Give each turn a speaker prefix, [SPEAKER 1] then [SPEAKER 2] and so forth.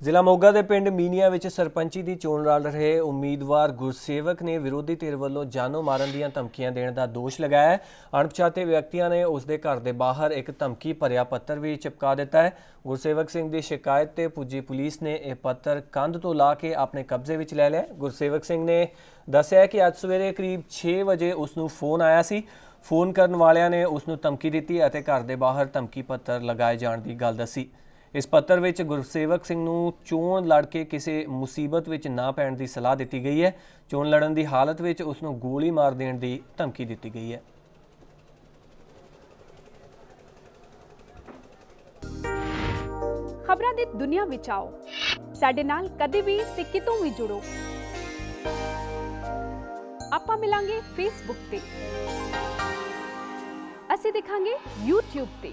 [SPEAKER 1] ਜ਼ਿਲ੍ਹਾ ਮੋਗਾ ਦੇ ਪਿੰਡ ਮੀਨੀਆ ਵਿੱਚ ਸਰਪੰਚੀ ਦੀ ਚੋਣ ਲੜ ਰਹੇ ਉਮੀਦਵਾਰ ਗੁਰਸੇਵਕ ਨੇ ਵਿਰੋਧੀ ਧਿਰ ਵੱਲੋਂ ਜਾਨੋਂ ਮਾਰਨ ਦੀਆਂ ਧਮਕੀਆਂ ਦੇਣ ਦਾ ਦੋਸ਼ ਲਗਾਇਆ ਹੈ। ਅਣਪਛਾਤੇ ਵਿਅਕਤੀਆਂ ਨੇ ਉਸ ਦੇ ਘਰ ਦੇ ਬਾਹਰ ਇੱਕ ਧਮਕੀ ਭਰਿਆ ਪੱਤਰ ਵੀ ਚਿਪਕਾ ਦਿੱਤਾ ਹੈ। ਗੁਰਸੇਵਕ ਸਿੰਘ ਦੀ ਸ਼ਿਕਾਇਤ ਤੇ ਪੁੱਜੀ ਪੁਲਿਸ ਨੇ ਇਹ ਪੱਤਰ ਕੰਧ ਤੋਂ ਲਾ ਕੇ ਆਪਣੇ ਕਬਜ਼ੇ ਵਿੱਚ ਲੈ ਲਿਆ ਗੁਰਸੇਵਕ ਸਿੰਘ ਨੇ ਦੱਸਿਆ ਕਿ ਅੱਜ ਸਵੇਰੇ ਕਰੀਬ 6 ਵਜੇ ਉਸ ਨੂੰ ਫੋਨ ਆਇਆ ਸੀ। ਫੋਨ ਕਰਨ ਵਾਲਿਆਂ ਨੇ ਉਸ ਨੂੰ ਧਮਕੀ ਦਿੱਤੀ ਅਤੇ ਘਰ ਦੇ ਬਾਹਰ ਧਮਕੀ ਪੱਤਰ ਲਗਾਏ ਜਾਣ ਦੀ ਗੱਲ ਦੱਸੀ। ਇਸ ਪੱਤਰ ਵਿੱਚ ਗੁਰਸੇਵਕ ਸਿੰਘ ਨੂੰ ਚੋਣ ਲੜ ਕੇ ਕਿਸੇ ਮੁਸੀਬਤ ਵਿੱਚ ਨਾ ਪੈਣ ਦੀ ਸਲਾਹ ਦਿੱਤੀ ਗਈ ਹੈ। ਚੋਣ ਲੜਨ ਦੀ ਹਾਲਤ ਵਿੱਚ ਉਸ ਨੂੰ ਗੋਲੀ ਮਾਰ ਦੇਣ ਦੀ ਧਮਕੀ ਦਿੱਤੀ ਗਈ ਹੈ।
[SPEAKER 2] ਖਬਰਾਂ ਦੀ ਦੁਨੀਆ ਵਿੱਚ ਆਓ। ਸਾਡੇ ਨਾਲ ਕਦੇ ਵੀ ਤੇ ਕਿਤੋਂ ਵੀ ਜੁੜੋ। ਆਪਾਂ ਮਿਲਾਂਗੇ ਫੇਸਬੁੱਕ ਤੇ। ਅਸੀਂ ਦਿਖਾਂਗੇ YouTube ਤੇ।